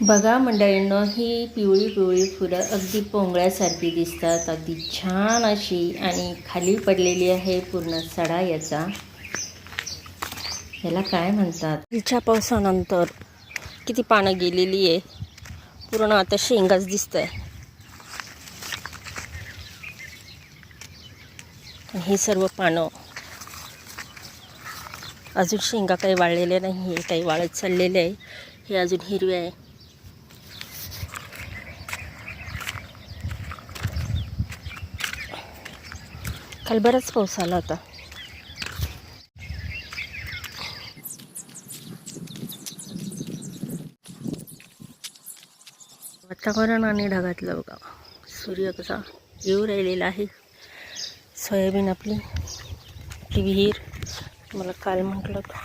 बघा मंडळींनो ही पिवळी पिवळी फुलं अगदी पोंगळ्यासारखी दिसतात. अगदी छान अशी आणि खाली पडलेली आहे पूर्ण सडा याचा. याला काय म्हणतात? हिच्या पावसानंतर किती पानं गेलेली आहे. पूर्ण आता शेंगाच दिसत आहे हे सर्व पानं अजून शेंगा काही वाळलेल्या नाही आहे काही वाळत चाललेले आहे. हे अजून हिरवे आहे. काल बराच पाऊस आला होता. वातावरण आणि ढगातलं बघा सूर्य कसा येऊ राहिलेला आहे. सोयाबीन आपली ती विहीर. मला काल म्हटलं होतं.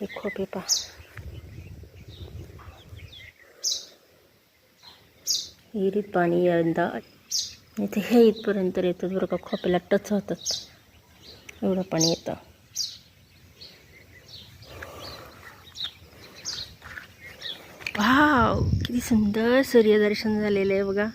हे खोपे पा विहिरीत पाणी यंदा इथे हे इथपर्यंत येतात बरं का खोप्याला टच होतात. एवढं पाणी येतं. वाव किती सुंदर सूर्यदर्शन झालेलं आहे बघा.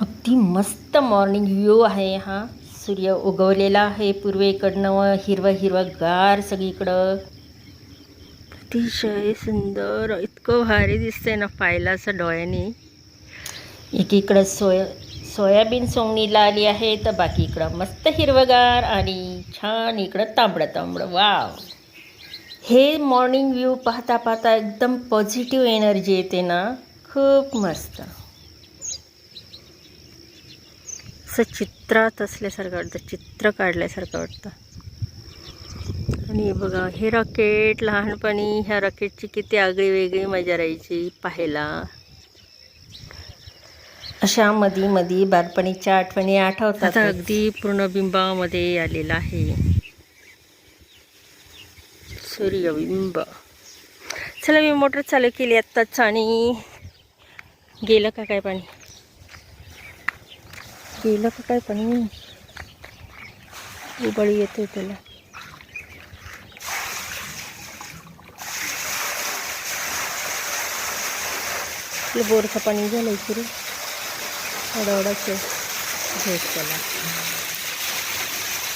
अगदी मस्त मॉर्निंग व्ह्यू आहे हा. सूर्य उगवलेला आहे पूर्वेकडनं व हिरवं हिरवं गार सगळीकडं. अतिशय सुंदर इतकं भारी दिसतंय ना पाहायला असं डोळ्याने. एकीकडं सोया सोयाबीन सोंगणीला आली आहे तर बाकी इकडं मस्त हिरवगार आणि छान इकडं तांबडं तांबडं. वाव! हे मॉर्निंग व्ह्यू पाहता पाहता एकदम पॉझिटिव्ह एनर्जी येते ना. खूप मस्त. असं चित्रात असल्यासारखं वाटतं चित्र काढल्यासारखं वाटतं. आणि बघा हे रॉकेट लहानपणी ह्या रॉकेटची किती आगळी वेगळी मजा राहायची पाहायला. अशा मधी मधी बालपणीच्या आठवणी आठवतात अगदी पूर्ण बिंबामध्ये आलेला आहे. सूर्यबिंब. चला मी मोटर चालू केली आत्ताच आणि गेलं का काय पाणी? गेलं का काय पाणी? उबळी येते त्याला. आपलं बोरचं पाणी झालं सुरू. ओढाओढाचे घेत त्याला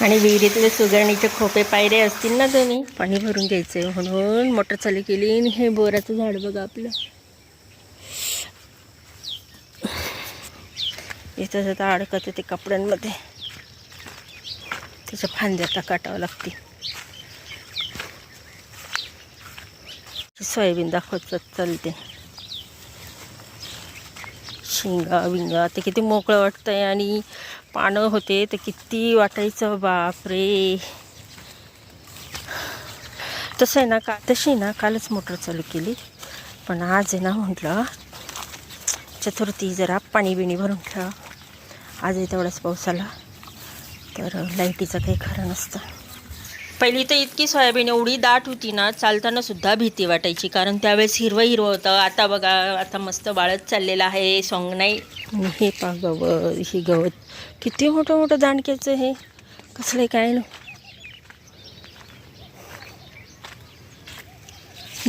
आणि विहिरीतले सुगरणीचे खोपे पायरे असतील ना तुम्ही पाणी भरून घ्यायचे म्हणून मोटर चालू केली आणि हे बोराचं झाड बघा आपलं. इथं जाता अडकत ते कपड्यांमध्ये. त्याच्या फांद्या आता काटावं लागतील. सोयाबीन दाखवत चालते. शेंगा विंगा ते किती मोकळं वाटतंय आणि पानं होते ते किती वाटायचं बापरे. तसं आहे ना का तशी ना कालच मोटर चालू केली. पण आज आहे ना म्हटलं चतुर्थी जरा पाणी बिणी भरून ठेवा. आजही तेवढाच पाऊस आला. तर लाईटीचं काही खरं नसतं. पहिली तर इतकी सोयाबीन एवढी दाट होती ना चालताना सुद्धा भीती वाटायची. कारण त्यावेळेस हिरवं हिरवं होतं. आता बघा आता मस्त वाळत चाललेलं आहे. सॉंग नाही. हे पा गवत ही गवत. किती मोठं मोठं दांडक्याचं हे. कसलं काय ना.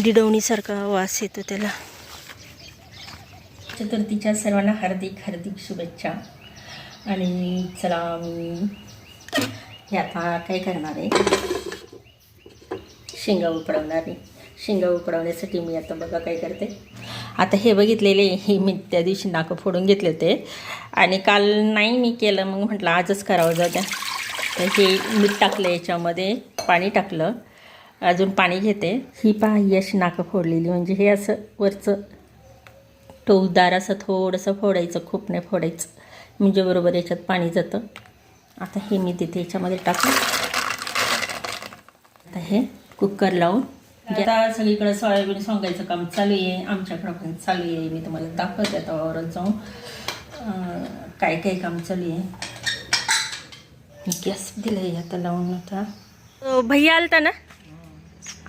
डिडवणीसारखा वास येतो त्याला. चतुर्थीच्या सर्वांना हार्दिक हार्दिक शुभेच्छा. आणि चला हे आता काय करणार आहे? शेंगा उकडवणार आहे. शेंगा उकडवण्यासाठी मी आता बघा काय करते. आता हे बघितलेले हे मी त्या दिवशी नाकं फोडून घेतले होते. आणि काल नाही मी केलं मग म्हटलं आजच करावं जाऊ द्या. तर हे मीठ टाकलं याच्यामध्ये पाणी टाकलं. अजून पाणी घेते. ही पहा ही अशी नाकं फोडलेली म्हणजे हे असं वरचं टोकदार असं थोडंसं फोडायचं खूप नाही फोडायचं. म्हणजे बरोबर याच्यात पाणी जातं. आता हे मी तिथे याच्यामध्ये टाकलं आता हे कुकर लावून. आता सगळीकडे सोयाबीन सोंगायचं काम चालू आहे. आमच्याकडं पण चालू आहे. मी तुम्हाला दाखवते आता वावरात जाऊन काय काय काम चालू आहे. गॅस दिलं आहे आता लावून आता. भैया आलता ना?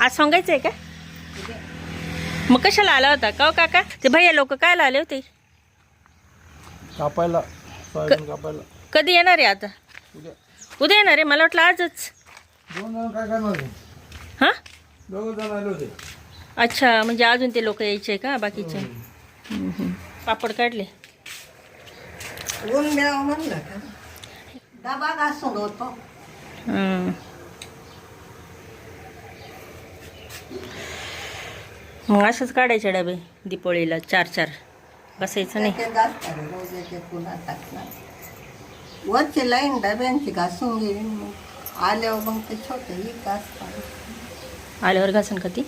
आज सांगायचं आहे का? मग कशाला आला होता? का काका? ते भैया लोक काय आले होते? कापायला. कधी येणार आहे आता? उद्या. येणार आहे? मला वाटलं आजच. दोन जण काय करणार? हां? दोघं जण आले होते. अच्छा म्हणजे अजून ते लोक यायचे का बाकीचे? हम्म, हम्म. पापड काढले. ऊन द्यावं म्हणलं का? डबा घासून होतो. हम्म. मग असंच काढायचे डबे दीपोळीला चार चार. बसायचं नाही. रोज पुन्हा टाकणार. वरची लाईन डब्यांची घासून गेली मग. आल्यावर मग ते छोटे ही घासतात आल्यावर घासन का ती?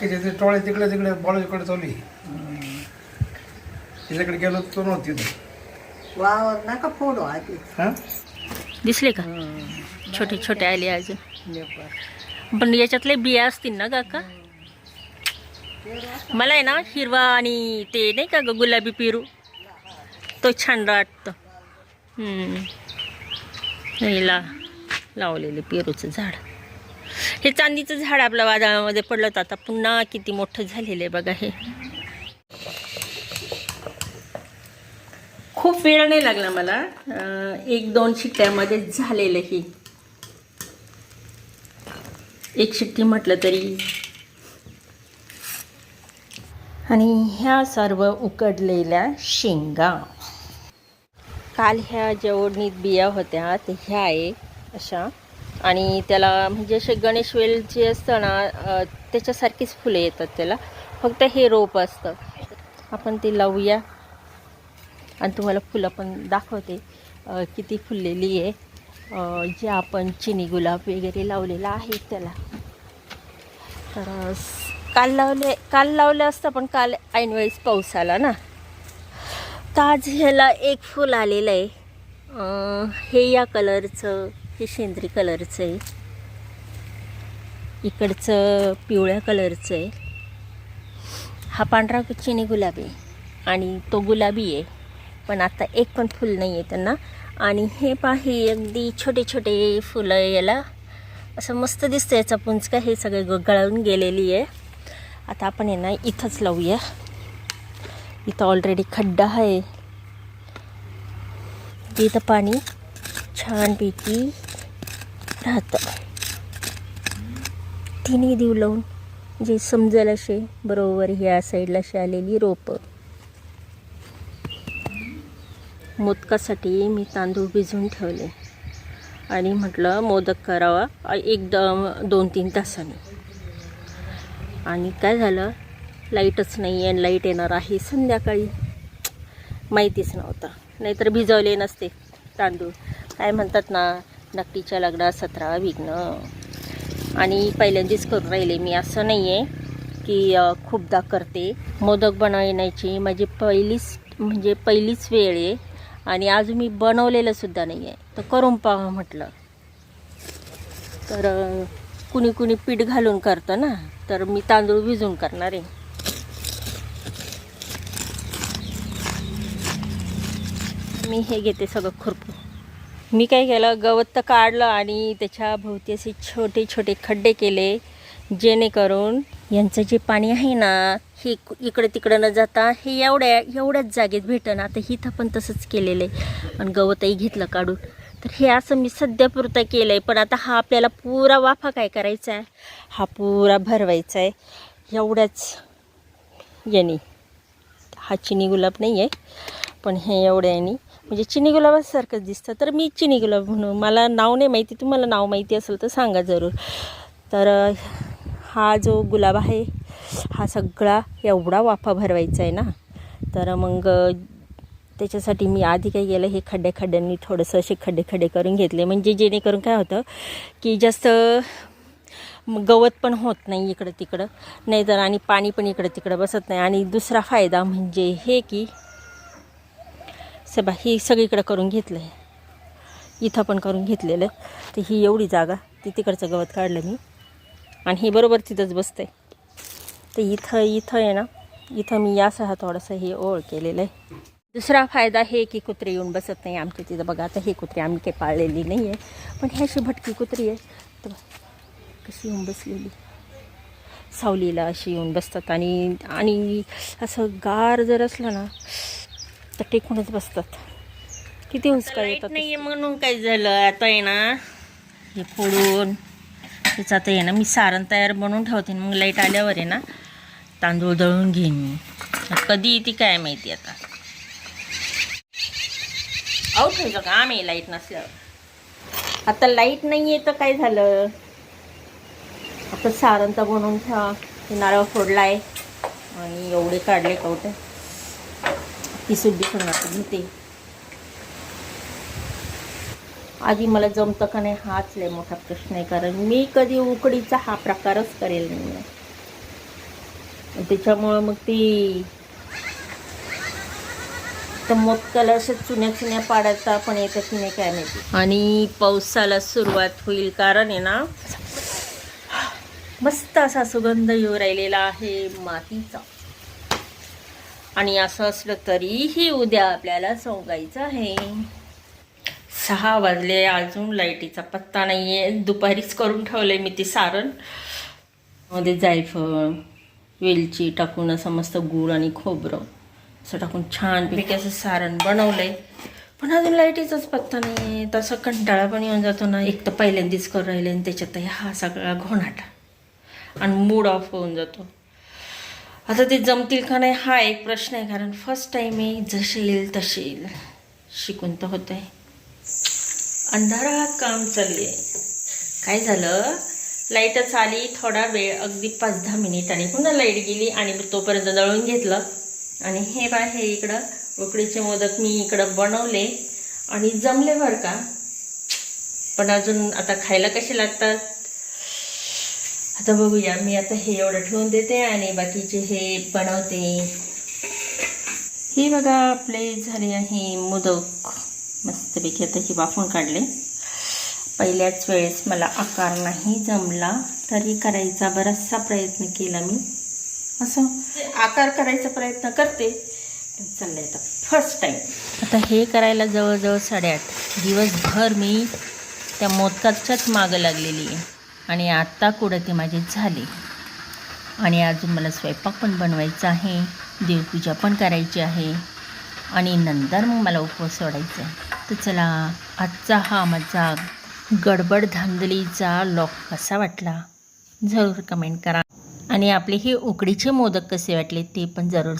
तिथे ते टोळे तिकडे तिकडे बॉलेजकडे चालू आहे तिच्याकडे गेलो तो नव्हती तिथे. वावर नका फोडू आधी. हाँ? दिसले का? छोटे छोटे आले अजून पण याच्यातले बिया असतील ना काका? मला आहे ना हिरवा आणि ते नाही का ग गुलाबी पेरू? तो छान वाटतो हिला हे ला लावलेले पेरूचं झाड. हे चांदीचं झाड आपल्या वादळामध्ये पडलं तर आता पुन्हा किती मोठं झालेलं आहे बघा हे. खूप वेळ नाही लागला मला. एक दोन शिट्ट्यामध्ये झालेलं हे. एक शिट्टी म्हटलं तरी. आणि ह्या सर्व उकडलेल्या शेंगा. काल ह्या जेवढणीत बिया होत्या ते ह्या आहे अशा. आणि त्याला म्हणजे असे गणेश वेल जे असतं ना त्याच्यासारखीच फुलं येतात त्याला. फक्त हे रोप असतं. आपण ते लावूया. आणि तुम्हाला फुलं पण दाखवते किती फुललेली आहे. जे आपण चिनी गुलाब वगैरे लावलेला आहे त्याला. तर काल लावले काल लावलं असतं पण काल ऐनवेळीस पाऊस आला ना. ताज ह्याला एक फूल आलेलं आहे. हे या कलरचं हे शेंद्री कलरचं आहे. इकडचं पिवळ्या कलरचं आहे. हा पांढरा चिनी गुलाबी आहे आणि तो गुलाबी आहे. पण आता एक पण फुल नाही आहे त्यांना. आणि हे पाहे अगदी छोटे छोटे फुलं याला. असं मस्त दिसतं याचा पुंचका हे सगळे ग- गळून गेलेली आहे. आता आपण यांना इथंच लावूया. इथं ऑलरेडी खड्डा आहे. इथं पाणी छानपैकी राहतं. तिन्ही देऊ लावून जे समजेल असे बरोबर ह्या साईडला अशी आलेली रोपं. मोदकासाठी मी तांदूळ भिजवून ठेवले. आणि म्हटलं मोदक करावा. एकदम दोन तीन तासाने. आणि काय झालं? लाईटच नाही आहे लाइट येणार आहे. संध्याकाळी माहितीच नव्हतं. नाहीतर भिजवले नसते तांदूळ. काय म्हणतात ना नकटीच्या लग्नात सतरा विघ्न. आणि पहिल्यांदाच करून राहिले मी. असं नाही आहे की खूपदा करते. मोदक बनवण्याची माझी पहिलीच म्हणजे पहिलीच वेळ आहे. आणि आज मी बनवलेलंसुद्धा नाही आहे तर करून पाहा म्हटलं. तर कुणी कुणी पीठ घालून करतं ना तर मी तांदूळ भिजून करणार आहे. मी हे घेते सगळं खुरपून मी काय केलं गवत तर काढलं आणि त्याच्या भोवती असे छोटे छोटे खड्डे केले जेणेकरून यांचं जे पाणी आहे ना हे इकडे तिकडं न जाता हे एवढ्या एवढ्याच जागेत भेटणं. आता हिथं पण तसंच केलेलं आहे. आणि गवतही घेतलं काढून. तर हे असं मी सध्यापुरतं केलं आहे पण आता हा आपल्याला पुरा वाफा काय करायचा आहे? हा पुरा भरवायचा आहे. एवढ्याच याने. हा चिनी गुलाब नाही आहे पण हे एवढ्या याने. म्हणजे चिनी गुलाबासारखंच दिसतं. तर मी चिनी गुलाब म्हणून मला नाव नाही माहिती. तुम्हाला नाव माहिती असेल तर सांगा जरूर. तर हा जो गुलाब आहे हा सगळा एवढा वाफा भरवायचा आहे ना? तर मग त्याच्यासाठी मी आधी काय केलं हे खड्डे खड्ड्यांनी थोडंसं असे खड्डे खड्डे करून घेतले. म्हणजे जेणेकरून काय होतं की जास्त गवत पण होत नाही इकडं तिकडं नाहीतर आणि पाणी पण इकडं तिकडं बसत नाही. आणि दुसरा फायदा म्हणजे हे की सबा ही सगळीकडं करून घेतलं आहे इथं पण करून घेतलेलं. आहे तर ही एवढी जागा ती तिकडचं गवत काढलं मी. आणि हे बरोबर तिथंच बसतं आहे तर इथं इथं आहे ना इथं मी यासह हा थोडंसं हे ओळ केलेलं आहे. दुसरा फायदा हे की कुत्रे येऊन बसत नाही आमच्या तिथं. बघा आता हे कुत्रे आम्ही काही पाळलेली नाही आहे पण ही अशी भटकी कुत्री आहे. तर कशी येऊन बसलेली? सावलीला अशी येऊन बसतात. आणि आणि असं गार जर असलं ना तर टेकूनच बसतात. किती हुसका येतात नाही म्हणून काय झालं? आता आहे ना हे फोडून त्याचं आता आहे ना मी सारण तयार बनवून ठेवते मग लाइट आल्यावर आहे ना तांदूळ दळून घेईन मी. कधी येते काय माहिती आता. आऊट व्हायचं का आम्ही लाइट नसल्यावर. आता लाइट नाही आहे तर काय झालं? आता सारण तर बनवून ठेवा. नारळ फोडलाय. आणि एवढे काढले कवटे ती सुद्धी पण घेते. आधी मला जमतं का नाही हाच लय मोठा प्रश्न आहे कारण मी कधी उकडीचा हा प्रकारच करेल नाही त्याच्यामुळं मग ती तर मोदकाला असं चुन्या चुन्या पाडायचा पण येतं की नाही काय माहिती. आणि पावसाला सुरुवात होईल कारण आहे ना मस्त असा सुगंध येऊ राहिलेला आहे मातीचा. आणि असं असलं तरीही उद्या आपल्याला सोंगायचं आहे. सहा वाजले अजून लाईटीचा पत्ता नाही आहे दुपारीच करून ठेवलं मी ते सारण. मध्ये जायफळ वेलची टाकून असं मस्त गूळ आणि खोबरं असं टाकून छानपैकी असं सारण बनवलंय. पण अजून लाईटीचाच पत्ता नाही तसा तसं कंटाळा पण येऊन जातो ना. एक तर पहिल्यांदाच करून राहिले आणि त्याच्यात हा सगळा घोणाटा. आणि मूड ऑफ होऊन जातो. आता ते जमतील का नाही हा एक प्रश्न आहे कारण फर्स्ट टाईम आहे जसे येईल तसे येईल. शिकून तर होत आहे अंधारात काम चालले काय झालं? लाईटच आली थोडा वेळ अगदी पाच दहा मिनिट आणि पुन्हा लाइट गेली आणि तोपर्यंत दळून घेतलं. आणि हे बा हे इकडं उकडीचे मोदक मी इकडं बनवले आणि जमले बरं का? पण अजून आता खायला कसे लागतात? आता बघूया मी आता हे एवढं ठेवून देते आणि बाकीचे हे बनवते. हे बघा आपले झाले आहे मोदक. मस्तपैकी आता हे वाफून काढले. पहिल्याच वेळेस मला आकार नाही जमला तरी करायचा बराचसा प्रयत्न केला मी. असं. आकार करायचा प्रयत्न करते. चाललं चाललंय आता फर्स्ट टाईम आता हे करायला जवळजवळ साडेआठ. दिवसभर मी त्या मोदकाच्याच मागं लागलेली आहे. आणि आत्ता कुठं ते माझे झाले. आणि अजून मला स्वयंपाक पण बनवायचा आहे देवपूजा पण करायची आहे आणि नंतर मग मला उपवास सोडायचा आहे. तर चला आजचा हा माझा गडबड धांदलीचा लॉक कसा वाटला जरूर कमेंट करा. आणि आपले हे उकडीचे मोदक कसे वाटले ते पण जरूर